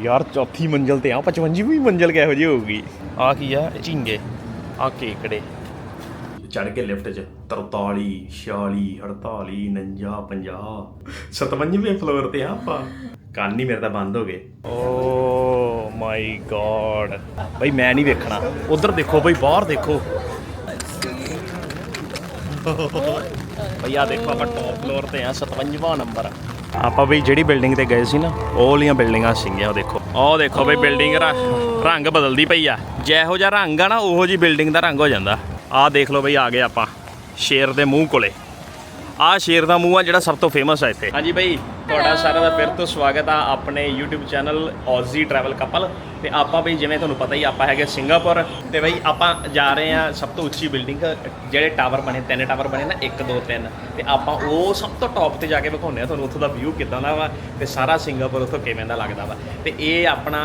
ਯਾਰ ਚੌਥੀ ਮੰਜ਼ਲ ਤੇ ਆ 55ਵੀਂ ਮੰਜ਼ਲ ਕਿਹੋ ਜਿਹੀ ਹੋਊਗੀ? ਆ ਕੀ ਆ? ਝਿੰਗੇ ਆ ਕੇਕੜੇ। ਚੜ ਕੇ ਲਿਫਟ 'ਚ 43 46 48 49 50 57ਵੇਂ ਫਲੋਰ ਤੇ ਆ ਆਪਾਂ। ਕੰਨ ਹੀ ਮੇਰੇ ਤਾਂ ਬੰਦ ਹੋ ਗਏ। ਓ ਮਾਈ ਗॉड ਬਈ ਮੈਂ ਨਹੀਂ ਵੇਖਣਾ। ਉਧਰ ਦੇਖੋ ਬਈ ਬਾਹਰ ਦੇਖੋ। ਬਈ ਆ ਦੇਖੋ ਆਪਾਂ ਟੌਪ ਫਲੋਰ ਤੇ ਆ 57ਵਾਂ ਨੰਬਰ ਆਪਾਂ ਬਈ ਜਿਹੜੀ ਬਿਲਡਿੰਗ ਤੇ ਗਏ ਸੀ ਨਾ, ਉਹ ਵਾਲੀਆਂ ਬਿਲਡਿੰਗਾਂ ਸੀਗੀਆਂ, ਉਹ ਦੇਖੋ। ਉਹ ਦੇਖੋ ਬਈ ਬਿਲਡਿੰਗ ਦਾ ਰੰਗ ਬਦਲਦੀ ਪਈ ਆ। ਜਿਹੋ ਜਿਹਾ ਰੰਗ ਆ ਨਾ, ਉਹੋ ਜੀ ਬਿਲਡਿੰਗ ਦਾ ਰੰਗ ਹੋ ਜਾਂਦਾ। ਆਹ ਦੇਖ ਲਓ ਬਈ, ਆ ਗਏ ਆਪਾਂ ਸ਼ੇਰ ਦੇ ਮੂੰਹ ਕੋਲੇ। ਆਹ ਸ਼ੇਰ ਦਾ ਮੂੰਹ ਆ ਜਿਹੜਾ ਸਭ ਤੋਂ ਫੇਮਸ ਆ ਇੱਥੇ। ਹਾਂਜੀ ਬਈ, ਤੁਹਾਡਾ ਸਾਰਿਆਂ ਦਾ ਫਿਰ ਤੋਂ ਸਵਾਗਤ ਆ ਆਪਣੇ YouTube channel Aussie travel couple ਤੇ ਆਪਾਂ ਬਈ ਜਿਵੇਂ ਤੁਹਾਨੂੰ ਪਤਾ ਹੀ ਆਪਾਂ ਹੈਗੇ ਸਿੰਗਾਪੁਰ ਤੇ ਬਈ ਆਪਾਂ ਜਾ ਰਹੇ ਆ ਸਭ ਤੋਂ ਉੱਚੀ ਬਿਲਡਿੰਗ ਜਿਹੜੇ ਟਾਵਰ ਬਣੇ ਤਿੰਨ ਟਾਵਰ ਬਣੇ ਨਾ 1 2 3 ਤੇ ਆਪਾਂ ਉਹ ਸਭ ਤੋਂ ਟੌਪ ਤੇ ਜਾ ਕੇ ਵਿਖਾਉਂਦੇ ਆ ਤੁਹਾਨੂੰ ਉੱਥੋਂ ਦਾ ਵਿਊ ਕਿਦਾਂ ਦਾ ਵਾ ਤੇ ਸਾਰਾ ਸਿੰਗਾਪੁਰ ਉੱਥੋਂ ਕਿਵੇਂ ਦਾ ਲੱਗਦਾ ਵਾ। ਤੇ ਇਹ ਆਪਣਾ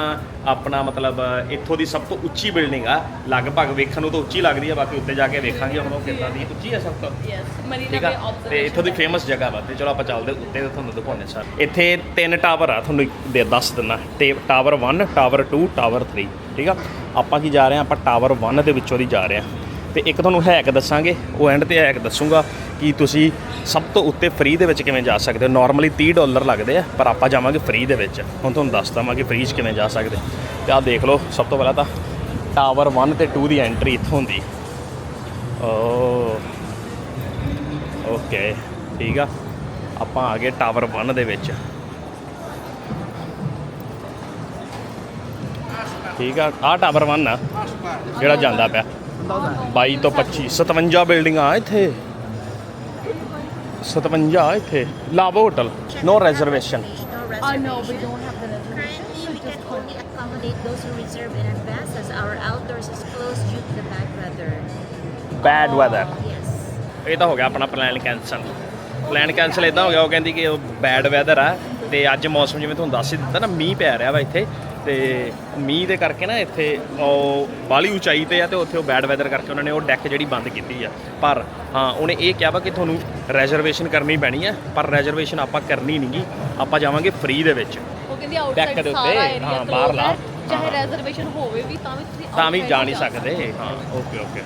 ਆਪਣਾ ਮਤਲਬ ਇੱਥੋਂ ਦੀ ਸਭ ਤੋਂ ਉੱਚੀ ਬਿਲਡਿੰਗ ਆ ਲਗਭਗ ਵੇਖਣ ਨੂੰ ਤਾਂ ਉੱਚੀ ਲੱਗਦੀ ਆ ਬਾਕੀ ਉੱਤੇ ਜਾ ਕੇ ਵੇਖਾਂਗੇ ਹੁਣ ਉਹ ਕਿੱਦਾਂ ਦੀ ਉੱਚੀ ਆ ਸਭ ਤੋਂ। ਯੈਸ ਮਰੀਨਾ ਬੇ ਆ? ਤੇ ਇੱਥੋਂ ਦੀ ਫੇਮਸ ਜਗ੍ਹਾ ਵਾ ਤੇ ਚਲੋ ਆਪਾਂ ਚੱਲਦੇ ਉੱਤੇ ਤੁਹਾਨੂੰ ਦਿਖਾਉਂਦੇ ਸਰ। ਇੱਥੇ ਤਿੰਨ ਟਾਵਰ ਆ ਤੁਹਾਨੂੰ ਦੇ ਦੱਸ ਤੇ ਟਾਵਰ 1 ਟਾਵਰ 2 ਟਾਵਰ 3 ਠੀਕ ਆ? ਆਪਾਂ ਕੀ ਜਾ ਰਹੇ ਆ ਆਪਾਂ ਟਾਵਰ 1 ਦੇ ਵਿੱਚੋਂ ਦੀ ਜਾ ਰਹੇ ਆ ਤੇ ਇੱਕ ਤੁਹਾਨੂੰ ਹੈਕ ਦੱਸਾਂਗੇ, ਉਹ ਐਂਡ ਤੇ ਹੈਕ ਦੱਸੂਗਾ ਕਿ ਤੁਸੀਂ ਸਭ ਤੋਂ ਉੱਤੇ ਫ੍ਰੀ ਦੇ ਵਿੱਚ ਕਿਵੇਂ ਜਾ ਸਕਦੇ ਹੋ। ਨਾਰਮਲੀ 30 ਡਾਲਰ ਲੱਗਦੇ ਆ, ਪਰ ਆਪਾਂ ਜਾਵਾਂਗੇ ਫ੍ਰੀ ਦੇ ਵਿੱਚ। ਹੁਣ ਤੁਹਾਨੂੰ ਦੱਸ ਦਵਾਂਗੇ ਫ੍ਰੀ 'ਚ ਕਿਵੇਂ ਜਾ ਸਕਦੇ। ਤੇ ਆਹ ਦੇਖ ਲਓ, ਸਭ ਤੋਂ ਪਹਿਲਾਂ ਤਾਂ ਟਾਵਰ 1 ਤੇ 2 ਦੀ ਐਂਟਰੀ ਇੱਥੋਂ ਹੁੰਦੀ। ਓ ਓਕੇ ਠੀਕ ਆ। ਆਪਾਂ ਆ ਗਏ ਟਾਵਰ 1 ਦੇ ਵਿੱਚ। ਠੀਕ ਆ ਆ ਟਾਵਰ 1 ਆ ਜਿਹੜਾ ਜਾਂਦਾ ਪਿਆ 22 ਤੋਂ 25 57 ਬਿਲਡਿੰਗਾਂ ਆ ਇੱਥੇ 57 ਆ ਇੱਥੇ ਲਾਵੋ hotel no reservation I know we don't have the reservation. Currently, we can only accommodate those who reserve in advance as our outdoors is closed due to the bad weather. Bad weather Yes. ਇਹ ਤਾਂ ਹੋ ਗਿਆ ਆਪਣਾ plan cancel plan cancel ਇਦਾਂ ਹੋ ਗਿਆ ਉਹ ਕਹਿੰਦੀ ਕਿ ਉਹ ਬੈਡ ਵੈਦਰ ਆ ਤੇ ਅੱਜ ਮੌਸਮ ਜਿਵੇਂ ਤੁਹਾਨੂੰ ਦੱਸ ਹੀ ਦਿੱਤਾ ਨਾ ਮੀਂਹ ਪੈ ਰਿਹਾ ਵਾ ਇੱਥੇ ਤੇ ਮੀਂਹ ਦੇ ਕਰਕੇ ਨਾ ਇੱਥੇ ਉਹ ਬਾਲੀ ਉਚਾਈ ਤੇ ਆ ਤੇ ਉੱਥੇ ਉਹ ਬੈਡ ਵੈਦਰ ਕਰਕੇ ਉਹਨਾਂ ਨੇ ਉਹ ਡੈਕ ਜਿਹੜੀ ਬੰਦ ਕੀਤੀ ਆ। ਪਰ ਹਾਂ ਉਹਨੇ ਇਹ ਕਿਹਾ ਵਾ ਕਿ ਤੁਹਾਨੂੰ ਰੈਜ਼ਰਵੇਸ਼ਨ ਕਰਨੀ ਪੈਣੀ ਆ ਪਰ ਰੈਜ਼ਰਵੇਸ਼ਨ ਆਪਾਂ ਕਰਨੀ ਨਹੀਂਗੀ ਆਪਾਂ ਜਾਵਾਂਗੇ ਫ੍ਰੀ ਦੇ ਵਿੱਚ। ਉਹ ਕਹਿੰਦੀ ਆਊਟਸਾਈਡ ਦੇ ਸਾਰਾ ਉੱਤੇ, ਏਰੀਆ ਹਾਂ, ਬਾਹਰਲਾ। ਚਾਹੇ। ਰੈਜ਼ਰਵੇਸ਼ਨ ਹੋਵੇ ਵੀ ਤਾਂ ਵੀ ਤੁਸੀਂ ਤਾਂ ਵੀ outside ਜਾ ਨਹੀਂ ਸਕਦੇ। ਹਾਂ ਓਕੇ ਓਕੇ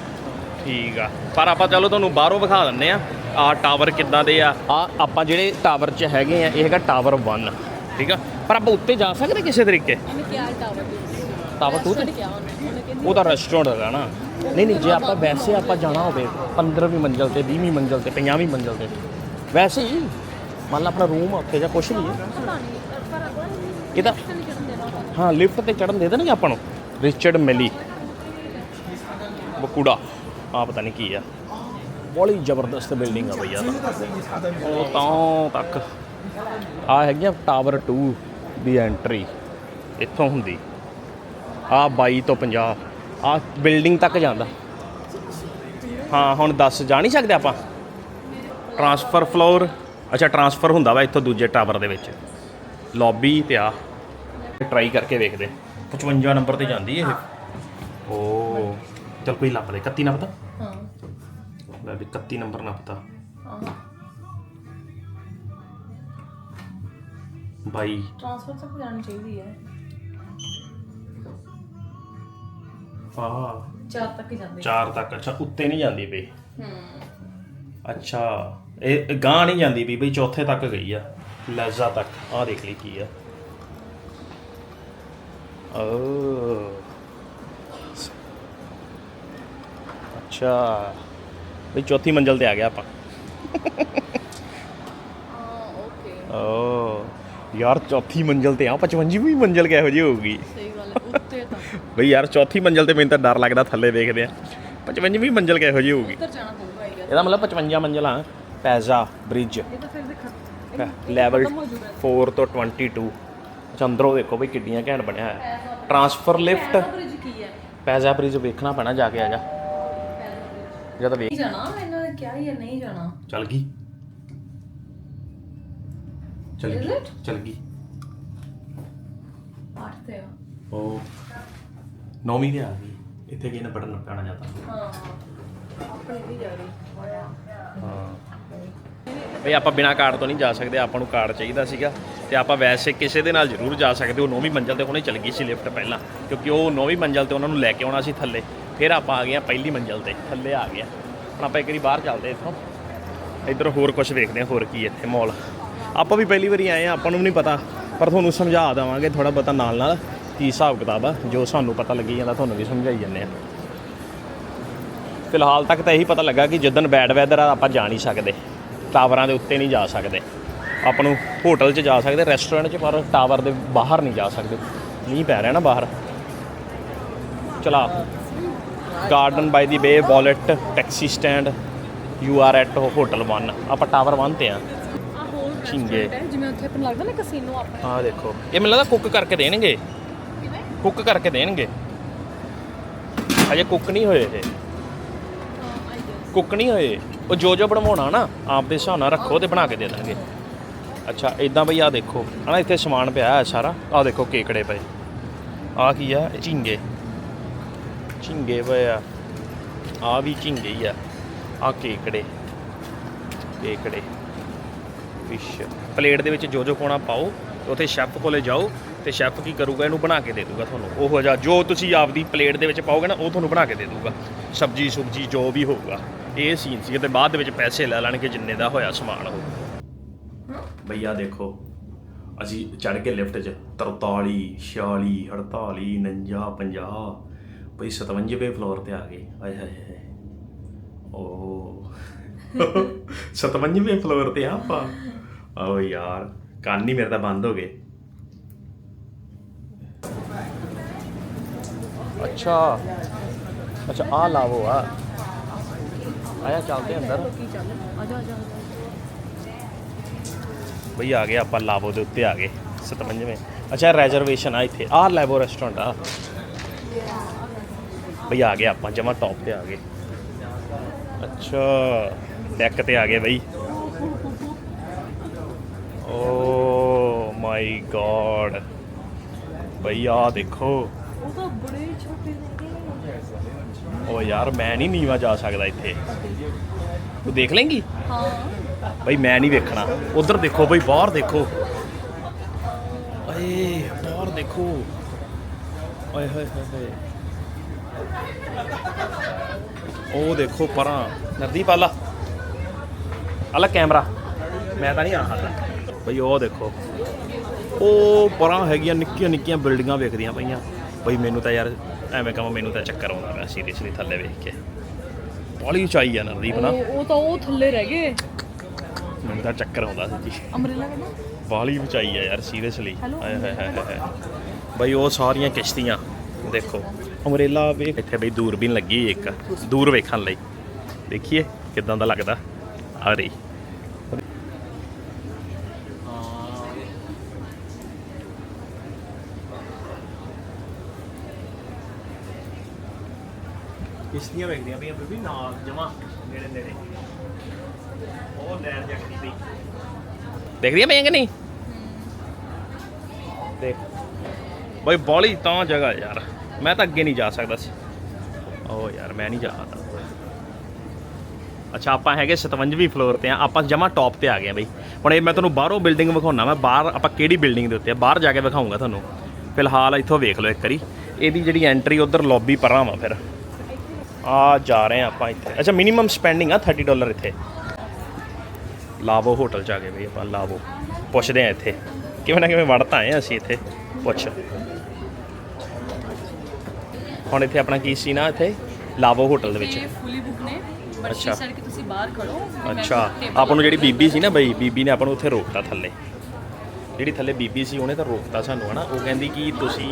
ਠੀਕ ਆ। ਪਰ ਆਪਾਂ ਚਲੋ ਤੁਹਾਨੂੰ ਬਾਹਰੋਂ ਵਿਖਾ ਦਿੰਨੇ ਆ। ਆ ਟਾਵਰ ਕਿੱਦਾਂ ਦੇ ਆ? ਆ ਆਪਾਂ ਜਿਹੜੇ ਟਾਵਰ 'ਚ ਹੈਗੇ ਆ ਇਹ ਹੈਗਾ ਟਾਵਰ 1 ਠੀਕ ਆ? ਪਰ ਆਪਾਂ ਉੱਤੇ ਜਾ ਸਕਦੇ ਕਿਸੇ ਤਰੀਕੇ? ਉਹਨੇ ਕਿਹਾ ਟਾਵਰ ਤੇ। ਟਾਵਰ 2 ਤੇ Restaurant ਕਿਹਾ ਉਹਨੇ। ਉਹਨੇ ਕਹਿੰਦੀ ਉਹ ਤਾਂ ਰੈਸਟੋਰੈਂਟ ਹੈਗਾ ਨਾ। ਨਹੀਂ ਨਹੀਂ ਜੇ ਆਪਾਂ ਵੈਸੇ ਆਪਾਂ ਜਾਣਾ ਹੋਵੇ 15ਵੀਂ ਮੰਜ਼ਲ ਤੇ 20ਵੀਂ ਮੰਜ਼ਲ ਤੇ 50ਵੀਂ ਮੰਜ਼ਲ ਤੇ ਵੈਸੇ ਹੀ ਮੰਨ ਲਾ ਆਪਣਾ ਰੂਮ ਉੱਥੇ ਜਾਂ ਕੁਛ ਵੀ ਹੈ ਦੇਣਾ ਉਹਦਾ। ਹਾਂ ਲਿਫਟ ਤੇ ਚੜਨ ਦੇ ਦੇਣਗੇ ਆਪਾਂ ਨੂੰ। ਰਿਚਰਡ ਮਿਲੀ। ਬਕੂੜਾ ਆ ਪਤਾ ਨਹੀਂ ਕੀ ਆ। ਬੜੀ ਜ਼ਬਰਦਸਤ ਬਿਲਡਿੰਗ ਆ ਤਾਂ ਉਹ ਤਾਂ ਤੱਕ। ਆ ਹੈਗੀਆਂ ਟਾਵਰ 2 ਦੀ ਐਂਟਰੀ ਇੱਥੋਂ ਹੁੰਦੀ। ਆ 22 ਤੋਂ 50 ਆ ਬਿਲਡਿੰਗ ਤੱਕ ਜਾਂਦਾ। ਹਾਂ ਹੁਣ ਦੱਸ ਜਾ ਨਹੀਂ ਸਕਦੇ ਆਪਾਂ? ਟਰਾਂਸਫਰ ਫਲੋਰ ਅੱਛਾ ਟਰਾਂਸਫਰ ਹੁੰਦਾ ਵਾ ਇੱਥੋਂ ਦੂਜੇ ਟਾਵਰ ਦੇ ਵਿੱਚ। ਲੌਬੀ ਤੇ ਆ। ਟਰਾਈ ਕਰਕੇ ਵੇਖਦੇ। 55 ਨੰਬਰ ਤੇ ਜਾਂਦੀ ਇਹ। ਓ ਚਲ ਕੋਈ ਲੱਭ ਦੇ 31 ਨੰਬਰ ਤਾਂ? ਹਾਂ। ਲੈ ਵੀ 31 ਨੰਬਰ ਨੱਪਤਾ। ਹਾਂ। 22 ਟ੍ਰਾਂਸਫਰ ਤੱਕ ਜਾਣੀ ਚਾਹੀਦੀ ਹੈ। ਆ ਚਾਰ ਤੱਕ ਹੀ ਜਾਂਦੇ। 4 ਤੱਕ ਅੱਛਾ ਉੱਤੇ ਨਹੀਂ ਜਾਂਦੀ ਪਈ। ਹੂੰ। ਅੱਛਾ ਇਹ ਗਾਂ ਨਹੀਂ ਜਾਂਦੀ ਪਈ ਬਈ ਚੌਥੇ ਤੱਕ ਗਈ ਆ। ਲੈਜ਼ਾ ਤੱਕ ਆ ਦੇਖ ਲਈ ਕੀ ਆ। ਓ ਅੱਛਾ। ਬਈ ਚੌਥੀ ਮੰਜ਼ਲ ਤੇ ਆ ਗਿਆ ਆਪਾਂ। ਹਾਂ ਓਕੇ ਓ ਯਾਰ ਚੌਥੀ ਮੰਜ਼ਲ ਤੇ ਆ 55ਵੀਂ ਮੰਜ਼ਲ ਕਿਹੋ ਜਿਹੀ ਹੋਊਗੀ? ਸਹੀ ਗੱਲ ਹੈ ਉੱਤੇ ਤਾਂ। ਬਈ ਯਾਰ ਚੌਥੀ ਮੰਜ਼ਲ ਤੇ ਮੈਨੂੰ ਤਾਂ ਡਰ ਲੱਗਦਾ ਥੱਲੇ ਵੇਖਦੇ ਆ 55ਵੀਂ ਮੰਜ਼ਲ ਕਿਹੋ ਜਿਹੀ ਹੋਊਗੀ? ਉੱਤਰ ਜਾਣਾ ਪਊਗਾ ਇਹ ਇਹਦਾ ਮਤਲਬ 55 ਮੰਜ਼ਲਾਂ ਪੈਜ਼ਾ ਬ੍ਰਿਜ। ਇਹ ਤਾਂ ਫਿਰ ਦਿਖਾ ਲੈਵਲ ਖਤਮ ਹੋ ਜਾਊਗਾ। 4 ਤੋਂ 22 ਚੰਦਰੋ ਦੇਖੋ ਬਈ ਕਿੱਡੀਆਂ ਘੈਂਟ ਬਣਿਆ ਹੋਇਆ। ਟਰਾਂਸਫਰ ਲਿਫਟ ਬ੍ਰਿਜ ਕੀ ਹੈ? ਪੈਜ਼ਾ ਬ੍ਰਿਜ ਵੇਖਣਾ ਪੈਣਾ ਜਾ ਕੇ ਆ ਜਾ। ਜਦ ਵੇਖ। ਨਹੀਂ ਜਾਣਾ ਇਹਨਾਂ ਨੇ ਕਿਹਾ ਹੀ ਹੈ ਨਹੀਂ ਜਾਣਾ। ਚੱਲ ਗਈ। ਚੱਲ Is ਗਈ it? ਚੱਲ ਗਈ। ਅੱਠ ਤੇ ਆ। ਉਹ ਨੌਵੀਂ ਤੇ ਆ ਗਈ। ਇੱਥੇ ਕਿਹਨੇ ਬਟਨ ਪੈਣਾ ਜਾਂਦਾ ਹਾਂ ਆਪਣੇ ਵੀ ਜਾ ਰਹੀ। ਹਾਂ। ਇਹਨੇ ਬਈ ਆਪਾਂ ਬਿਨਾ ਕਾਰਡ ਤੋਂ ਨਹੀਂ ਜਾ ਸਕਦੇ ਆਪਾਂ ਨੂੰ ਕਾਰਡ ਚਾਹੀਦਾ ਸੀਗਾ। ਤੇ ਆਪਾਂ ਵੈਸੇ ਕਿਸੇ ਦੇ ਨਾਲ ਜ਼ਰੂਰ ਜਾ ਸਕਦੇ। ਉਹ ਨੌਵੀਂ ਮੰਜ਼ਲ ਤੇ ਹੁਣੇ ਚਲ ਗਈ ਸੀ ਲਿਫਟ ਪਹਿਲਾਂ। ਕਿਉਂਕਿ ਉਹ ਨੌਵੀਂ ਮੰਜ਼ਲ ਤੇ ਉਹਨਾਂ ਨੂੰ ਲੈ ਕੇ ਆਉਣਾ ਸੀ ਥੱਲੇ। ਫਿਰ ਆਪਾਂ ਆ ਗਏ ਹਾਂ ਪਹਿਲੀ ਮੰਜ਼ਲ ਤੇ। ਥੱਲੇ ਆ ਗਿਆ ਹੁਣ ਆਪਾਂ ਇੱਕ ਵਾਰੀ ਬਾਹਰ ਚੱਲਦੇ ਇੱਥੋਂ। ਇੱਧਰ ਹੋਰ ਕੁਝ ਵੇਖਦੇ ਹਾਂ ਹੋਰ ਕੀ ਇੱਥੇ ਮਾਲ ਆਪਾਂ ਵੀ ਪਹਿਲੀ ਵਾਰੀ ਆਏ ਆ ਆਪਾਂ ਨੂੰ ਵੀ ਨਹੀਂ ਪਤਾ, ਪਰ ਤੁਹਾਨੂੰ ਸਮਝਾ ਦੇਵਾਂਗੇ ਥੋੜਾ ਬਹੁਤਾ ਨਾਲ ਨਾਲ ਕੀ ਹਿਸਾਬ ਕਿਤਾਬ ਆ, ਜੋ ਸਾਨੂੰ ਪਤਾ ਲੱਗੀ ਜਾਂਦਾ, ਤੁਹਾਨੂੰ ਵੀ ਸਮਝਾਈ ਜਾਂਦੇ ਆ। ਫਿਲਹਾਲ ਤੱਕ ਤਾਂ ਇਹੀ ਪਤਾ ਲੱਗਾ ਕਿ ਜਿੱਦਣ ਬੈਡ ਵੈਦਰ ਆ, ਆਪਾਂ ਜਾ ਨਹੀਂ ਸਕਦੇ, ਟਾਵਰਾਂ ਦੇ ਉੱਤੇ ਨਹੀਂ ਜਾ ਸਕਦੇ। ਆਪਾਂ ਨੂੰ ਹੋਟਲ 'ਚ ਜਾ ਸਕਦੇ ਰੈਸਟੋਰੈਂਟ 'ਚ, ਪਰ ਟਾਵਰ ਦੇ ਬਾਹਰ ਨਹੀਂ ਜਾ ਸਕਦੇ। ਮੀਂਹ ਪੈ ਰਿਹਾ ਨਾ ਬਾਹਰ। ਚਲਾ garden by the bay valet taxi stand you are at hotel 1 ਆਪਾਂ ਟਾਵਰ 1 ਤੇ ਆ। ਝਿੰਗੇ। ਜਿਵੇਂ ਉੱਥੇ ਆਪਾਂ ਨੂੰ ਲੱਗਦਾ ਨਾ ਕਸੀਨੋ ਆਪਣੇ ਆਹ ਦੇਖੋ ਇਹ ਮੈਨੂੰ ਲੱਗਦਾ ਕੁੱਕ ਕਰਕੇ ਦੇਣਗੇ। ਕਿਵੇਂ? ਕੁੱਕ ਕਰਕੇ ਦੇਣਗੇ। ਅਜੇ ਕੁੱਕ ਨਹੀਂ ਹੋਏ ਇਹ। ਕੁੱਕ ਨਹੀਂ ਹੋਏ। ਉਹ ਜੋ ਜੋ ਬਣਵਾਉਣਾ ਨਾ ਆਪ ਦੇ ਹਿਸਾਬ ਨਾਲ ਰੱਖੋ ਤੇ ਬਣਾ ਕੇ ਦੇ ਦਾਂਗੇ। ਅੱਛਾ ਇਦਾਂ ਬਈ ਆ ਦੇਖੋ। ਹਨਾ ਇੱਥੇ ਸਮਾਨ ਪਿਆ ਹੈ ਸਾਰਾ। ਆ ਦੇਖੋ ਕੇਕੜੇ ਪਏ। ਆ ਕੀ ਆ ਝਿੰਗੇ। ਝਿੰਗੇ ਪਏ ਆ। ਆ ਵੀ ਝਿੰਗੇ ਹੀ ਆ। ਆ ਕੇਕੜੇ। ਕੇਕੜੇ। ਫਿਸ਼ ਪਲੇਟ ਦੇ ਵਿੱਚ ਜੋ ਜੋ ਪਾਉਣਾ ਪਾਓ ਤੇ ਉੱਥੇ ਸ਼ੈਫ ਕੋਲੇ ਜਾਓ ਤੇ ਸ਼ੈਫ ਕੀ ਕਰੂਗਾ, ਇਹਨੂੰ ਬਣਾ ਕੇ ਦੇ ਦੂਗਾ ਤੁਹਾਨੂੰ। ਉਹੋ ਜਿਹਾ ਜੋ ਤੁਸੀਂ ਆਪਦੀ ਪਲੇਟ ਦੇ ਵਿੱਚ ਪਾਓਗੇ ਨਾ, ਉਹ ਤੁਹਾਨੂੰ ਬਣਾ ਕੇ ਦੇ ਦੂਗਾ। ਸਬਜੀ ਸੁਬਜੀ ਜੋ ਵੀ ਹੋਊਗਾ। ਇਹ ਸੀਨ ਸੀ ਤੇ ਬਾਅਦ ਦੇ ਵਿੱਚ ਪੈਸੇ ਲੈ ਲੈਣਗੇ ਜਿੰਨੇ ਦਾ ਹੋਇਆ ਸਮਾਨ ਉਹ। ਭਈਆ ਦੇਖੋ, ਅਸੀਂ ਚੜ ਕੇ ਲਿਫਟ 'ਚ 43 46 48 49 50 ਭਈ 57ਵੇਂ ਫਲੋਰ ਤੇ ਆ ਗਏ। ਆਏ ਹਾਏ ਹਾਏ। ਓ। 57ਵੇਂ ਫਲੋਰ ਤੇ ਆ ਆਪਾਂ। ਓ ਯਾਰ, ਕੰਨ ਹੀ ਮੇਰੇ ਤਾਂ ਬੰਦ ਹੋ ਗਏ। ਅੱਛਾ। ਅੱਛਾ ਆ ਲਾਵੋ ਆ ਆਇਆ ਚੱਲਦੇ ਅੰਦਰ। ਬਈ ਆ ਗਏ ਆਪਾਂ, ਲਾਵੋ ਦੇ ਉੱਤੇ ਆ ਗਏ 57ਵੇਂ ਅੱਛਾ ਰੈਜ਼ਰਵੇਸ਼ਨ ਆ ਇੱਥੇ। ਆਹ ਲੈਵੋ ਰੈਸਟੋਰੈਂਟ ਆ ਬਈ ਆ ਗਏ ਆਪਾਂ, ਜਮਾ ਟੌਪ ਤੇ ਆ ਗਏ। ਅੱਛਾ। ਡੈਕ ਤੇ ਆ ਗਏ ਬਈ। ਓ ਮਾਈ ਗॉड ਬਈ ਆ ਦੇਖੋ। ਉਹ ਤਾਂ ਬੜੇ ਛੋਟੇ ਨੇ। ਓ ਯਾਰ ਮੈਂ ਨਹੀਂ ਨੀਵਾ ਜਾ ਸਕਦਾ ਇੱਥੇ। ਤੂੰ ਦੇਖ ਲੇਂਗੀ ਹਾਂ। ਬਈ ਮੈਂ ਨਹੀਂ ਵੇਖਣਾ। ਉਧਰ ਦੇਖੋ ਬਈ ਬਾਹਰ ਦੇਖੋ। ਏ ਬਾਹਰ ਦੇਖੋ। ਓਏ ਹੋਏ ਹੋਏ ਹੋਏ। ਉਹ ਦੇਖੋ ਪਰਾਂ। ਨਰਦੀਪ ਆਲਾ ਆਲਾ ਕੈਮਰਾ। ਮੈਂ ਤਾਂ ਨਹੀਂ ਆ ਸਕਦਾ ਬਈ ਉਹ ਦੇਖੋ। ਉਹ ਪਰਾਂ ਹੈਗੀਆਂ ਨਿੱਕੀਆਂ ਨਿੱਕੀਆਂ ਬਿਲਡਿੰਗਾਂ ਵੇਖਦੀਆਂ ਪਈਆਂ। ਬਈ ਮੈਨੂੰ ਤਾਂ ਯਾਰ ਐਵੇਂ ਕਹਾਂ ਮੈਨੂੰ ਤਾਂ ਚੱਕਰ ਆਉਂਦਾ ਪਿਆ ਸੀਰੀਅਸਲੀ ਥੱਲੇ ਵੇਖ ਕੇ। ਬੜੀ ਉਚਾਈ ਆ ਨਰਦੀਪ ਨਾ। ਉਹ ਤਾਂ ਉਹ ਥੱਲੇ ਰਹਿ ਗਏ। ਮੈਨੂੰ ਤਾਂ ਚੱਕਰ ਆਉਂਦਾ ਸੱਚੀ ਅੰਬਰੇਲਾ ਕਹਿੰਦਾ। ਬਾਲੀ ਉਚਾਈ ਆ ਯਾਰ ਸੀਰੀਅਸਲੀ। ਹਾਏ ਹਾਏ ਹਾਏ ਬਈ ਉਹ ਸਾਰੀਆਂ ਕਿਸ਼ਤੀਆਂ ਦੇਖੋ। ਅਮਰੇਲਾ ਵੇਖ। ਇੱਥੇ ਬਈ ਦੂਰਬੀਨ ਲੱਗੀ ਇੱਕ। ਦੂਰ ਵੇਖਣ ਲਈ। ਦੇਖੀਏ ਕਿਦਾਂ ਦਾ ਲੱਗਦਾ। ਆ ਰਹੀ ਕਿਸ਼ਤੀਆਂ ਵੇਖਦੀਆਂ ਪਈਆਂ ਬੀਬੀ ਨਾਲ ਜਮਾ ਨੇੜੇ ਨੇੜੇ। ਉਹ ਲੈਣ ਜਗਦੀ ਪਈ ਦੇਖਦੀਆਂ ਪਈਆਂ ਕਿ ਨਹੀਂ? ਦੇਖ। ਬਈ ਬੋਲੀ ਤਾਂ ਜਗ੍ਹਾ ਯਾਰ। ਮੈਂ ਤਾਂ ਅੱਗੇ ਨਹੀਂ ਜਾ ਸਕਦਾ ਸੀ। ਓ ਯਾਰ ਮੈਂ ਨਹੀਂ ਜਾ ਸਕਦਾ। ਅੱਛਾ, ਆਪਾਂ ਹੈਗੇ 57ਵੀਂ ਫਲੋਰ ਤੇ ਆ, ਆਪਾਂ ਜਮਾ ਟੌਪ ਤੇ ਆ ਗਏ ਆ ਬਈ। ਹੁਣ ਇਹ ਮੈਂ ਤੁਹਾਨੂੰ ਬਾਹਰੋਂ ਬਿਲਡਿੰਗ ਵਿਖਾਉਣਾ, ਮੈਂ ਬਾਹਰ ਆਪਾਂ ਕਿਹੜੀ ਬਿਲਡਿੰਗ ਦੇ ਉੱਤੇ ਆ, ਬਾਹਰ ਜਾ ਕੇ ਵਿਖਾਉਂਗਾ ਤੁਹਾਨੂੰ। ਫਿਲਹਾਲ ਇੱਥੋਂ ਵੇਖ ਲਓ ਇੱਕ ਵਾਰੀ। ਇਹਦੀ ਜਿਹੜੀ ਐਂਟਰੀ ਉਧਰ ਲੌਬੀ ਪਰਾਂ ਵਾ ਫਿਰ। ਆ ਜਾ ਰਹੇ ਆ ਆਪਾਂ ਇੱਥੇ। ਅੱਛਾ ਮਿਨੀਮਮ ਸਪੈਂਡਿੰਗ ਆ 30 ਡਾਲਰ ਇੱਥੇ। ਲਾਵੋ ਹੋਟਲ ਚ ਆ ਗਏ ਬਈ ਆਪਾਂ, ਲਾਵੋ। ਪੁੱਛਦੇ ਆ ਇੱਥੇ। ਕਿਵੇਂ ਨਾ ਕਿਵੇਂ ਵੜ ਤਾਂ ਆਏ ਅਸੀਂ ਇੱਥੇ। ਪੁੱਛ। ਹੁਣ ਇੱਥੇ ਆਪਣਾ ਕੀ ਸੀ ਨਾ ਇੱਥੇ? ਲਾਵੋ ਹੋਟਲ ਦੇ ਵਿੱਚ। ਬਟ ਅੱਛਾ। ਸ਼ੀ ਸੈਡ ਕਿ ਤੁਸੀਂ ਬਾਹਰ ਖੜੋ ਮੈਂ ਅੱਛਾ। table ਆਪਾਂ ਨੂੰ ਜਿਹੜੀ ਬੀਬੀ ਸੀ ਨਾ ਬਈ ਬੀਬੀ ਨੇ ਆਪਾਂ ਨੂੰ ਉੱਥੇ ਰੋਕਤਾ ਥੱਲੇ। ਜਿਹੜੀ ਥੱਲੇ ਬੀਬੀ ਸੀ ਉਹਨੇ ਤਾਂ ਰੋਕਤਾ ਸਾਨੂੰ ਹਨਾ। ਉਹ ਕਹਿੰਦੀ ਕਿ ਤੁਸੀਂ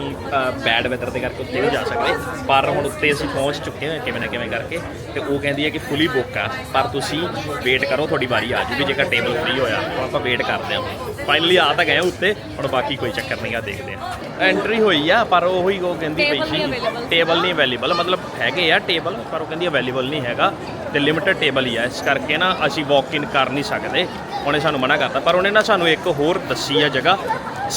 ਬੈਡ ਵੈਦਰ ਦੇ ਕਰਕੇ ਉੱਤੇ ਨਹੀਂ ਜਾ ਸਕਦੇ। ਪਰ ਹੁਣ ਉੱਤੇ ਅਸੀਂ ਪਹੁੰਚ ਚੁੱਕੇ ਹਾਂ ਕਿਵੇਂ ਨਾ ਕਿਵੇਂ ਕਰਕੇ। ਤੇ ਉਹ ਕਹਿੰਦੀ ਹੈ ਕਿ ਫੁੱਲੀ ਬੁੱਕ ਆ। ਪਰ ਤੁਸੀਂ ਵੇਟ ਕਰੋ ਤੁਹਾਡੀ ਵਾਰੀ ਆ ਜੂਗੀ ਜੇਕਰ ਟੇਬਲ ਫ੍ਰੀ ਹੋਇਆ ਆਪਾਂ ਵੇਟ ਕਰਦੇ ਹਾਂ। ਫਾਈਨਲੀ ਆ ਤਾਂ ਗਏ ਉੱਤੇ ਹੁਣ ਬਾਕੀ ਕੋਈ ਚੱਕਰ ਨਹੀਂ ਆ ਦੇਖਦੇ ਆ। ਐਂਟਰੀ ਹੋਈ ਆ ਪਰ ਉਹ ਹੀ ਉਹ ਕਹਿੰਦੀ ਪਈ ਸੀ। ਟੇਬਲ ਨਹੀਂ ਅਵੇਲੇਬਲ ਮਤਲਬ ਹੈਗੇ ਆ ਟੇਬਲ ਪਰ ਉਹ ਕਹਿੰਦੀ ਅਵੇਲੇਬਲ ਨਹੀਂ ਹੈਗਾ ਤੇ ਲਿਮਿਟਡ ਟੇਬਲ ਹੀ ਆ। ਇਸ ਕਰਕੇ ਨਾ ਅਸੀਂ ਵਾਕ ਇਨ ਕਰ ਨਹੀਂ ਸਕਦੇ। ਉਹਨੇ ਸਾਨੂੰ ਮਨਾ ਕਰਤਾ ਪਰ ਉਹਨੇ ਨਾ ਸਾਨੂੰ ਇੱਕ ਹੋਰ ਦੱਸੀ ਆ ਜਗ੍ਹਾ।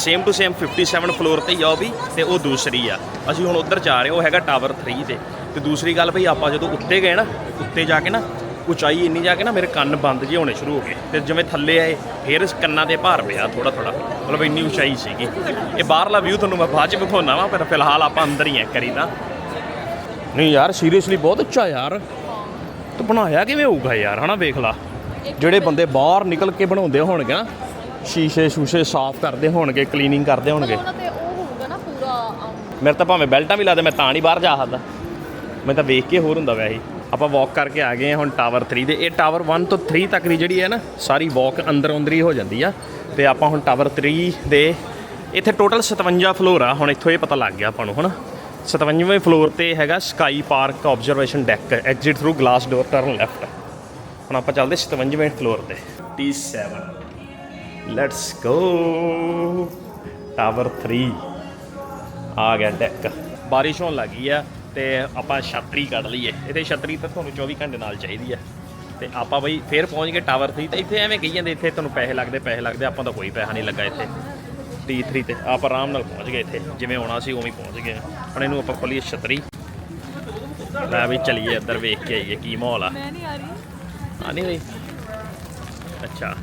ਸੇਮ ਟੂ ਸੇਮ 57 ਫਲੋਰ ਤੇ ਹੀ ਆ ਉਹ ਵੀ ਤੇ ਉਹ ਦੂਸਰੀ ਆ। ਅਸੀਂ ਹੁਣ ਉੱਧਰ ਜਾ ਰਹੇ ਉਹ ਹੈਗਾ ਟਾਵਰ 3 ਤੇ। ਤੇ ਦੂਸਰੀ ਗੱਲ ਭਈ ਆਪਾਂ ਜਦੋਂ ਉੱਤੇ ਗਏ ਨਾ ਉੱਤੇ ਜਾ ਕੇ ਨਾ ਉਚਾਈ ਇੰਨੀ ਜਾ ਕੇ ਨਾ ਮੇਰੇ ਕੰਨ ਬੰਦ ਜਿਹੇ ਹੋਣੇ ਸ਼ੁਰੂ ਹੋ ਗਏ। ਤੇ ਜਿਵੇਂ ਥੱਲੇ ਆਏ ਫਿਰ ਇਸ ਕੰਨਾਂ ਤੇ ਭਾਰ ਪਿਆ ਥੋੜਾ ਥੋੜਾ ਮਤਲਬ ਇੰਨੀ ਉਚਾਈ ਸੀਗੀ। ਇਹ ਬਾਹਰਲਾ ਵਿਊ ਤੁਹਾਨੂੰ ਮੈਂ ਬਾਅਦ ਚ ਵਿਖਾਉਣਾ ਵਾ ਪਰ ਫਿਲਹਾਲ ਆਪਾਂ ਅੰਦਰ ਹੀ ਆ ਕਰੀਦਾ ਨਹੀਂ ਯਾਰ ਸੀਰੀਅਸਲੀ ਬਹੁਤ ਉੱਚਾ ਯਾਰ। ਤੂੰ ਬਣਾਇਆ ਕਿਵੇਂ ਹੋਊਗਾ ਯਾਰ ਹਨਾ ਵੇਖ ਲਾ। ਜਿਹੜੇ ਬੰਦੇ ਬਾਹਰ ਨਿਕਲ ਕੇ ਬਣਾਉਂਦੇ ਹੋਣਗੇ ਨਾ ਸ਼ੀਸ਼ੇ ਸ਼ੂਸ਼ੇ ਸਾਫ਼ ਕਰਦੇ ਹੋਣਗੇ ਕਲੀਨਿੰਗ ਕਰਦੇ ਹੋਣਗੇ। ਤੇ ਮੇਰੇ ਤਾਂ ਭਾਵੇਂ ਬੈਲਟਾਂ ਵੀ ਲਾ ਦੇ ਮੈਂ ਤਾਂ ਨਹੀਂ ਬਾਹਰ ਜਾ ਸਕਦਾ। ਮੈਂ ਤਾਂ ਵੇਖ ਕੇ ਹੋਰ ਹੁੰਦਾ ਵੈਸੇ ਆਪਾਂ ਵਾਕ ਕਰਕੇ ਆ ਗਏ ਹਾਂ ਹੁਣ ਟਾਵਰ 3 ਦੇ। ਇਹ ਟਾਵਰ 1 ਤੋਂ 3 ਤੱਕ ਦੀ ਜਿਹੜੀ ਹੈ ਨਾ, ਸਾਰੀ ਵਾਕ ਅੰਦਰ ਅੰਦਰ ਹੀ ਹੋ ਜਾਂਦੀ ਆ। ਤੇ ਆਪਾਂ ਹੁਣ ਟਾਵਰ 3 ਦੇ, ਇੱਥੇ ਟੋਟਲ 57 ਫਲੋਰ ਆ। ਹੁਣ ਇੱਥੋਂ ਇਹ ਪਤਾ ਲੱਗ ਗਿਆ ਆਪਾਂ ਨੂੰ, ਹਨਾ? 57ਵੇਂ ਫਲੋਰ ਤੇ ਹੈਗਾ sky park observation deck exit through glass door turn left ਹੁਣ ਆਪਾਂ ਚੱਲਦੇ 57ਵੇਂ ਫਲੋਰ ਤੇ। T7 ਲੈਟਸ ਗੋ ਟਾਵਰ 3 ਆ ਗਿਆ ਡੈਕ ਬਾਰਿਸ਼ ਹੋਣ ਲੱਗੀ ਆ। ਤੇ ਆਪਾਂ ਛਤਰੀ ਕੱਢ ਲਈਏ। ਇਹਦੇ ਛਤਰੀ ਤਾਂ ਤੁਹਾਨੂੰ 24 ਘੰਟੇ ਨਾਲ ਚਾਹੀਦੀ ਆ। ਤੇ ਆਪਾਂ ਬਈ ਫੇਰ ਪਹੁੰਚ ਗਏ ਟਾਵਰ 3 ਤੇ। ਇੱਥੇ ਐਵੇਂ ਕਹੀ ਜਾਂਦੇ ਇੱਥੇ ਤੁਹਾਨੂੰ ਪੈਸੇ ਲੱਗਦੇ ਪੈਸੇ ਲੱਗਦੇ ਆਪਾਂ ਤਾਂ ਕੋਈ ਪੈਸਾ ਨਹੀਂ ਲੱਗਾ ਇੱਥੇ। T3 ਤੇ ਆਪਾਂ ਆਰਾਮ ਨਾਲ ਪਹੁੰਚ ਗਏ ਇੱਥੇ। ਜਿਵੇਂ ਆਉਣਾ ਸੀ ਉਵੇਂ ਹੀ ਪਹੁੰਚ ਗਏ। ਹੁਣ ਇਹਨੂੰ ਆਪਾਂ ਖੋਲੀਏ ਛਤਰੀ। ਲੈ ਵੀ ਚਲੀਏ ਇੱਧਰ ਵੇਖ ਕੇ ਆਈਏ ਕੀ ਮਾਹੌਲ ਆ। ਮੈਂ ਨਹੀਂ ਆ ਰਹੀ। ਆ ਨਹੀਂ ਰਹੀ? ਅੱਛਾ।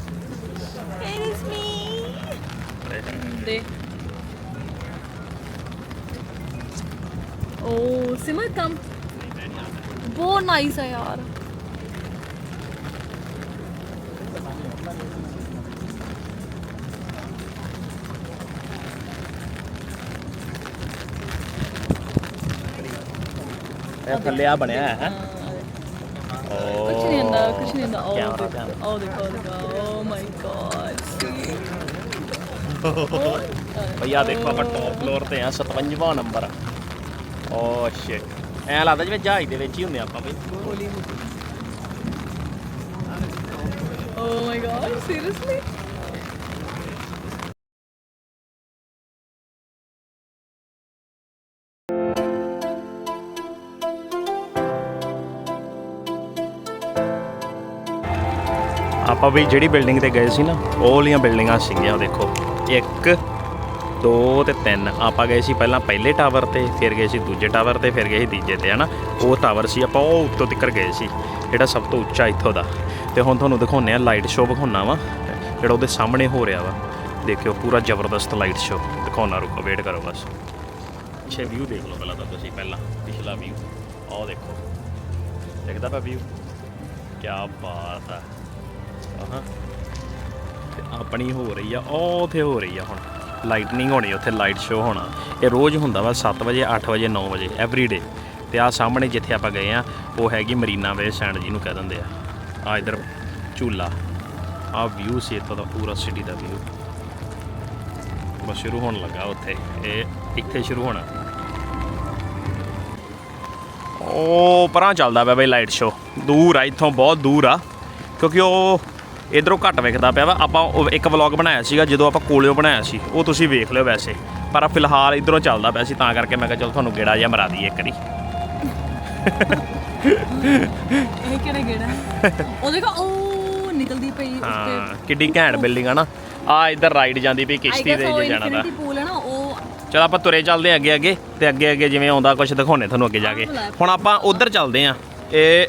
ਦੇ। ਓ ਸਿਮਰ ਕਮ ਬਹੁਤ ਨਾਈਸ ਹੈ ਯਾਰ। ਇਹ ਥੱਲੇ ਆ ਬਣਿਆ ਹੈ ਕੁਛ ਨਹੀਂ ਹੁੰਦਾ ਕੁਛ ਨਹੀਂ ਹੁੰਦਾ। ਉਹ। ਦੇਖੋ ਦੇਖੋ ਓ ਮਾਈ ਗॉड ਭਈਆ ਦੇਖੋ ਆਪਾਂ ਟੌਪ ਫਲੋਰ ਤੇ ਆ 57ਵਾਂ ਨੰਬਰ। ਓ ਸ਼ਿਟ ਐ ਲੱਗਦਾ ਜਿਵੇਂ ਜਹਾਜ਼ ਦੇ ਵਿੱਚ ਹੀ ਹੁੰਦੇ ਆਪਾਂ ਬਈ। ਓ ਮਾਈ ਗॉड ਸੀਰੀਅਸਲੀ ਆਪਾਂ ਵੀ ਜਿਹੜੀ ਬਿਲਡਿੰਗ ਤੇ ਗਏ ਸੀ ਨਾ ਉਹ ਵਾਲੀਆਂ ਬਿਲਡਿੰਗਾਂ ਸੀਗੀਆਂ ਉਹ ਦੇਖੋ। ਇੱਕ ਦੋ ਤੇ ਤਿੰਨ। ਆਪਾਂ ਗਏ ਸੀ ਪਹਿਲਾਂ ਪਹਿਲੇ ਟਾਵਰ ਤੇ, ਫਿਰ ਗਏ ਸੀ ਦੂਜੇ ਟਾਵਰ ਤੇ, ਫਿਰ ਗਏ ਸੀ ਤੀਜੇ ਤੇ, ਹਨਾ? ਉਹ ਟਾਵਰ ਸੀ, ਆਪਾਂ ਉਹ ਉੱਤੋਂ ਤੱਕ ਗਏ ਸੀ, ਜਿਹੜਾ ਸਭ ਤੋਂ ਉੱਚਾ ਇੱਥੋਂ ਦਾ। ਤੇ ਹੁਣ ਤੁਹਾਨੂੰ ਦਿਖਾਉਂਦੇ ਆ ਲਾਈਟ ਸ਼ੋਅ ਵਿਖਾਉਣਾ ਵਾ, ਜਿਹੜਾ ਉਹਦੇ ਸਾਹਮਣੇ ਹੋ ਰਿਹਾ ਵਾ। ਦੇਖਿਓ, ਪੂਰਾ ਜ਼ਬਰਦਸਤ ਲਾਈਟ ਸ਼ੋਅ ਦਿਖਾਉਣਾ ਰੁਕੋ ਵੇਟ ਕਰੋ ਬਸ। ਪਿੱਛੇ ਵਿਊ ਦੇਖ ਲਓ ਪਹਿਲਾਂ ਤਾਂ ਤੁਸੀਂ, ਪਹਿਲਾਂ ਪਿਛਲਾ ਵਿਊ ਆਹ ਦੇਖੋ। ਦਿਖਦਾ ਪਿਆ ਵਿਊ ਕੀ ਬਾਤ ਆ। ਆਹਾਂ। ਆਪਣੀ ਹੋ ਰਹੀ ਆ, ਉਹ ਉਥੇ ਹੋ ਰਹੀ ਆ ਹੁਣ। ਲਾਈਟਨਿੰਗ ਹੋਣੀ, ਉੱਥੇ ਲਾਈਟ ਸ਼ੋ ਹੋਣਾ। ਇਹ ਰੋਜ਼ ਹੁੰਦਾ ਵਾ 7 ਵਜੇ 8 ਵਜੇ 9 ਵਜੇ ਐਵਰੀ ਡੇ ਤੇ ਆ ਸਾਹਮਣੇ ਜਿੱਥੇ ਆਪਾਂ ਗਏ ਆ, ਉਹ ਹੈਗੀ ਮਰੀਨਾ ਵੇ ਸੈਂਡ ਜੀ ਨੂੰ ਕਹਿ ਦਿੰਦੇ ਆ। ਆ ਇਧਰ ਝੂਲਾ। ਆ ਵਿਊ ਸੀ ਇੱਥੋਂ ਦਾ, ਪੂਰਾ ਸਿਟੀ ਦਾ ਵਿਊ ਬਸ ਸ਼ੁਰੂ ਹੋਣ ਲੱਗਾ ਉੱਥੇ। ਇਹ ਇੱਥੇ ਸ਼ੁਰੂ ਹੋਣਾ। ਉਹ ਪਰਾਂ ਚੱਲਦਾ ਪਿਆ ਬਈ ਲਾਈਟ ਸ਼ੋ ਦੂਰ ਆ, ਇੱਥੋਂ ਬਹੁਤ ਦੂਰ ਆ। ਕਿਉਂਕਿ ਉਹ ਇਧਰੋਂ ਘੱਟ ਵਿਖਦਾ ਪਿਆ ਵਾ। ਆਪਾਂ ਉਹ ਇੱਕ ਵਲੌਗ ਬਣਾਇਆ ਸੀਗਾ ਜਦੋਂ ਆਪਾਂ ਕੋਲਿਓ ਬਣਾਇਆ ਸੀ ਉਹ ਤੁਸੀਂ ਵੇਖ ਲਿਓ ਵੈਸੇ। ਪਰ ਫਿਲਹਾਲ ਇਧਰੋਂ ਚੱਲਦਾ ਪਿਆ ਸੀ ਤਾਂ ਕਰਕੇ ਮੈਂ ਕਿਹਾ ਚਲ ਤੁਹਾਨੂੰ ਗੇੜਾ ਜਿਹਾ ਮਰਾ ਦਈਏ ਇੱਕ ਵਾਰੀ। ਇਹ ਕਿਹੜਾ ਗੇੜਾ ਉਹ ਦੇਖੋ ਉਹ ਨਿਕਲਦੀ ਪਈ ਉਸ ਹਾਂ ਕਿੱਡੀ ਘੈਂਟ ਬਿਲਡਿੰਗ ਆ ਨਾ। ਆ ਇਧਰ ਰਾਈਡ ਜਾਂਦੀ ਪਈ ਕਿਸ਼ਤੀ ਦੇ ਜੇ ਜਾਣਾ ਦਾ। ਇਨਫਿਨਿਟੀ ਪੂਲ ਹੈ ਨਾ ਉਹ ਚਲ ਆਪਾਂ ਤੁਰੇ ਚੱਲਦੇ ਅੱਗੇ ਅੱਗੇ ਤੇ ਅੱਗੇ ਅੱਗੇ ਜਿਵੇਂ ਆਉਂਦਾ ਕੁਝ ਦਿਖਾਉਣੇ ਤੁਹਾਨੂੰ ਅੱਗੇ ਜਾ ਕੇ। ਹੁਣ ਆਪਾਂ ਉਧਰ ਚੱਲਦੇ ਆਂ ਇਹ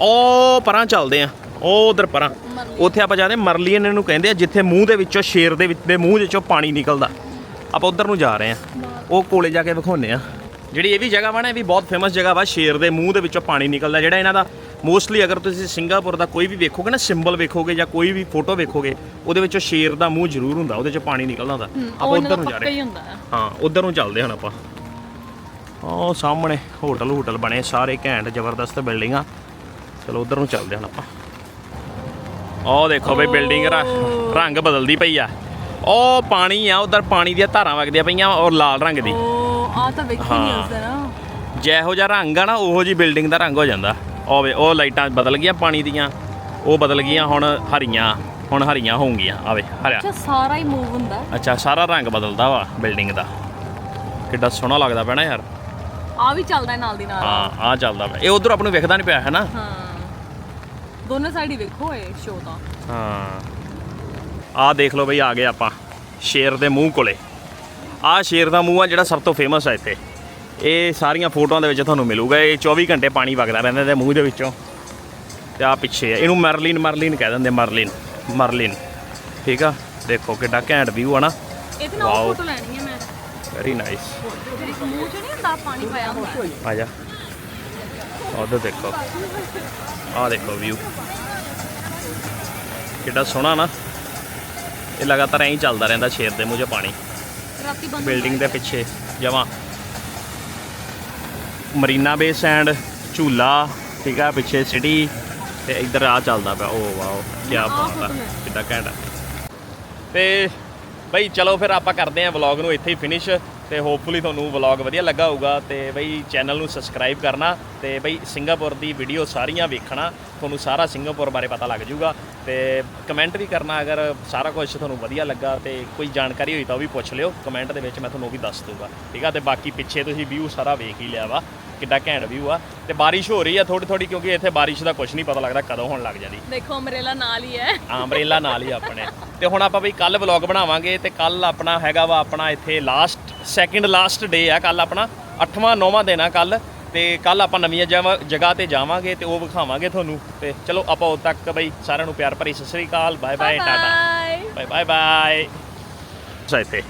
ਉਹ ਪਰਾਂ ਚੱਲਦੇ ਆਂ ਉਹ ਉਧਰ ਪਰਾਂ। ਉੱਥੇ ਆਪਾਂ ਜਾਂਦੇ ਮਰਲੀਨ ਇਹਨੂੰ ਕਹਿੰਦੇ ਆ ਜਿੱਥੇ ਮੂੰਹ ਦੇ ਵਿੱਚੋਂ ਸ਼ੇਰ ਦੇ ਵਿੱਚ ਦੇ ਮੂੰਹ ਵਿੱਚੋਂ ਪਾਣੀ ਨਿਕਲਦਾ। ਆਪਾਂ ਉਧਰ ਨੂੰ ਜਾ ਰਹੇ ਆਂ ਉਹ ਕੋਲੇ ਜਾ ਕੇ ਵਿਖਾਉਨੇ ਆ ਜਿਹੜੀ ਇਹ ਵੀ ਜਗ੍ਹਾ ਵਾ ਨਾ ਇਹ ਵੀ ਬਹੁਤ ਫੇਮਸ ਜਗ੍ਹਾ ਵਾ ਸ਼ੇਰ ਦੇ ਮੂੰਹ ਦੇ ਵਿੱਚੋਂ ਪਾਣੀ ਨਿਕਲਦਾ ਜਿਹੜਾ ਇਹਨਾਂ ਦਾ ਮੋਸਟਲੀ ਅਗਰ ਤੁਸੀਂ ਸਿੰਗਾਪੁਰ ਦਾ ਕੋਈ ਵੀ ਵੇਖੋਗੇ ਨਾ ਸਿੰਬਲ ਵੇਖੋਗੇ ਜਾਂ ਕੋਈ ਵੀ ਫੋਟੋ ਵੇਖੋਗੇ ਉਹਦੇ ਵਿੱਚੋਂ ਸ਼ੇਰ ਦਾ ਮੂੰਹ ਜ਼ਰੂਰ ਹੁੰਦਾ ਉਹਦੇ ਚੋਂ ਪਾਣੀ ਨਿਕਲਦਾ ਹੁੰਦਾ। ਆਪਾਂ ਉਧਰ ਨੂੰ ਜਾ ਰਹੇ ਹੀ। ਹੈ ਹਾਂ ਉਧਰ ਨੂੰ ਚੱਲਦੇ ਹਨ ਆਪਾਂ। ਉਹ ਸਾਹਮਣੇ ਹੋਟਲ ਹੋਟਲ ਬਣੇ ਸਾਰੇ ਘੈਂਟ ਜ਼ਬਰਦਸਤ ਬਿਲਡਿੰਗਾਂ। ਚਲੋ ਉਧਰ ਨੂੰ ਚੱਲਦੇ ਹਨ ਆਪਾਂ। ਉਹ ਦੇਖੋ ਬਈ ਬਿਲਡਿੰਗ ਰੰਗ ਬਦਲਦੀ ਪਈ ਆ। ਉਹ ਪਾਣੀ ਆ ਉਧਰ ਪਾਣੀ ਦੀਆਂ ਧਾਰਾਂ ਵਗਦੀਆਂ ਪਈਆਂ ਔਰ ਲਾਲ ਰੰਗ ਦੀ। ਉਹ ਆ ਤਾਂ ਵੇਖੀ ਨਹੀਂ ਹਾਂ। ਉਸਦਾ ਨਾ। ਜਿਹੋ ਜਿਹਾ ਰੰਗ ਆ ਨਾ ਉਹੋ ਜੀ ਬਿਲਡਿੰਗ ਦਾ ਰੰਗ ਹੋ ਜਾਂਦਾ। ਉਹ ਵੇ ਉਹ ਲਾਈਟਾਂ ਬਦਲ ਗਈਆਂ ਪਾਣੀ ਦੀਆਂ ਉਹ ਬਦਲ ਗਈਆਂ ਹੁਣ ਹਰੀਆਂ ਹੁਣ ਹਰੀਆਂ ਹੋਣਗੀਆਂ ਆਵੇ ਹਰਿਆ। ਅੱਛਾ ਸਾਰਾ ਹੀ ਮੂਵ ਹੁੰਦਾ। ਅੱਛਾ ਸਾਰਾ ਰੰਗ ਬਦਲਦਾ ਵਾ ਬਿਲਡਿੰਗ ਦਾ। ਕਿੱਡਾ ਸੋਹਣਾ ਲੱਗਦਾ ਪੈਣਾ ਯਾਰ। ਆ ਵੀ ਚੱਲਦਾ ਨਾਲ ਦੀ ਨਾਲ। ਹਾਂ ਆ ਚੱਲਦਾ ਪਿਆ। ਇਹ ਉਧਰ ਆਪ ਨੂੰ ਵੇਖਦਾ ਨਹੀਂ ਪਿਆ ਹੈ ਨਾ? ਹਾਂ। ਦੋਨੋਂ ਸਾਈਡ ਹੀ ਵੇਖੋ ਇਹ ਸ਼ੋਅ ਤਾਂ। ਹਾਂ। ਆ ਦੇਖ ਲਓ ਬਈ ਆ ਗਏ ਆਪਾਂ ਸ਼ੇਰ ਦੇ ਮੂੰਹ ਕੋਲੇ। ਆ ਸ਼ੇਰ ਦਾ ਮੂੰਹ ਆ ਜਿਹੜਾ ਸਭ ਤੋਂ ਫੇਮਸ ਹੈ ਇੱਥੇ। ਇਹ ਸਾਰੀਆਂ ਫੋਟੋਆਂ ਦੇ ਵਿੱਚ ਤੁਹਾਨੂੰ ਮਿਲੂਗਾ ਇਹ 24 ਘੰਟੇ ਪਾਣੀ ਵਗਦਾ ਰਹਿੰਦਾ ਇਹਦੇ ਮੂੰਹ ਦੇ ਵਿੱਚੋਂ। ਤੇ ਆ ਪਿੱਛੇ ਆ ਇਹਨੂੰ ਮਰਲਿਨ ਮਰਲਿਨ ਕਹਿ ਦਿੰਦੇ ਮਰਲਿਨ ਮਰਲਿਨ। ਠੀਕ ਆ? ਦੇਖੋ ਕਿੱਡਾ ਘੈਂਟ ਵਿਊ ਆ ਨਾ। ਇਹਦੇ ਨਾਲ. ਫੋਟੋ ਲੈਣੀ ਹੈ ਮੈਂ। ਵੈਰੀ ਨਾਈਸ ਮੂੰਹ ਚ ਨਹੀਂ ਹੁੰਦਾ ਪਾਣੀ ਪਾਇਆ ਹੁੰਦਾ। ਆ ਜਾ। ਉਧਰ ਦੇਖੋ। ਆ ਦੇਖੋ ਵਿਊ ਕਿੱਡਾ ਸੋਹਣਾ ਨਾ। ਇਹ ਲਗਾਤਾਰ ਐਂ ਚੱਲਦਾ ਰਹਿੰਦਾ ਸ਼ੇਰ ਦੇ ਮੂੰਹ 'ਚ ਪਾਣੀ। ਰਾਤੀ ਬੰਦ ਬਿਲਡਿੰਗ ਦੇ ਪਿੱਛੇ ਜਮਾਂ। ਮਰੀਨਾ ਬੇ ਸੈਂਡ ਝੂਲਾ ਠੀਕ ਆ ਪਿੱਛੇ ਸਿਟੀ ਤੇ ਇੱਧਰ ਆ ਚੱਲਦਾ ਪਿਆ। ਓ ਵਾਓ ਕੀ ਬਾਤ ਆ। ਕਿੱਡਾ ਘੈਂਟ ਤੇ ਬਈ ਚਲੋ ਫਿਰ ਆਪਾਂ ਕਰਦੇ ਆਂ ਵਲੌਗ ਨੂੰ ਇੱਥੇ ਹੀ ਫਿਨਿਸ਼ ਤੇ ਹੋਪਫੁਲੀ ਤੁਹਾਨੂੰ ਵਲੌਗ ਵਧੀਆ ਲੱਗਾ ਹੋਊਗਾ ਤੇ ਬਈ ਚੈਨਲ ਨੂੰ ਸਬਸਕ੍ਰਾਈਬ ਕਰਨਾ ਤੇ ਬਈ ਸਿੰਗਾਪੁਰ ਦੀ ਵੀਡੀਓ ਸਾਰੀਆਂ ਵੇਖਣਾ ਤੁਹਾਨੂੰ ਸਾਰਾ ਸਿੰਗਾਪੁਰ ਬਾਰੇ ਪਤਾ ਲੱਗ ਜਾਊਗਾ ਤੇ ਕਮੈਂਟ ਵੀ ਕਰਨਾ ਅਗਰ ਸਾਰਾ ਕੁਝ ਤੁਹਾਨੂੰ ਵਧੀਆ ਲੱਗਾ ਤੇ ਕੋਈ ਜਾਣਕਾਰੀ ਹੋਈ ਤਾਂ ਉਹ ਵੀ ਪੁੱਛ ਲਿਓ ਕਮੈਂਟ ਦੇ ਵਿੱਚ ਮੈਂ ਤੁਹਾਨੂੰ ਉਹ ਵੀ ਦੱਸ ਦੂੰਗਾ ਠੀਕ ਆ? ਤੇ ਬਾਕੀ ਪਿੱਛੇ ਤੁਸੀਂ ਵਿਊ ਸਾਰਾ ਵੇਖ ਹੀ ਲਿਆ ਵਾ ਕਿੱਡਾ ਘੈਂਟ ਵਿਊ ਆ। ਤੇ ਬਾਰਿਸ਼ ਹੋ ਰਹੀ ਆ ਥੋੜੀ ਥੋੜੀ ਕਿਉਂਕਿ ਇੱਥੇ ਬਾਰਿਸ਼ ਦਾ ਕੁਝ ਨਹੀਂ ਪਤਾ ਲੱਗਦਾ ਕਦੋਂ ਹੋਣ ਲੱਗ ਜਾਂਦੀ। ਦੇਖੋ ਅਮਰੇਲਾ ਨਾਲ ਹੀ ਹੈ। ਅੰਬ੍ਰੇਲਾ ਨਾਲ ਹੀ ਆਪਣੇ। ਤੇ ਹੁਣ ਆਪਾਂ ਬਈ ਕੱਲ ਵਲੌਗ ਬਣਾਵਾਂਗੇ ਤੇ ਕੱਲ ਆਪਣਾ ਹੈਗਾ ਵਾ ਆਪਣਾ ਇੱਥੇ ਲਾਸਟ ਸੈਕਿੰਡ ਲਾਸਟ ਡੇ ਆ ਕੱਲ ਆਪਣਾ 8ਵਾਂ 9ਵਾਂ ਦਿਨ ਆ ਕੱਲ ਤੇ ਕੱਲ ਆਪਾਂ ਨਵੀਆਂ ਜਗ੍ਹਾ- ਤੇ ਜਾਵਾਂਗੇ ਤੇ ਉਹ ਵਿਖਾਵਾਂਗੇ ਤੁਹਾਨੂੰ। ਤੇ ਚਲੋ ਆਪਾਂ ਉਦੋਂ ਤੱਕ ਬਈ ਸਾਰਿਆਂ ਨੂੰ ਪਿਆਰ ਭਰੀ ਸਤਿ ਸ੍ਰੀ ਅਕਾਲ bye bye Tata bye bye bye ਇੱਥੇ।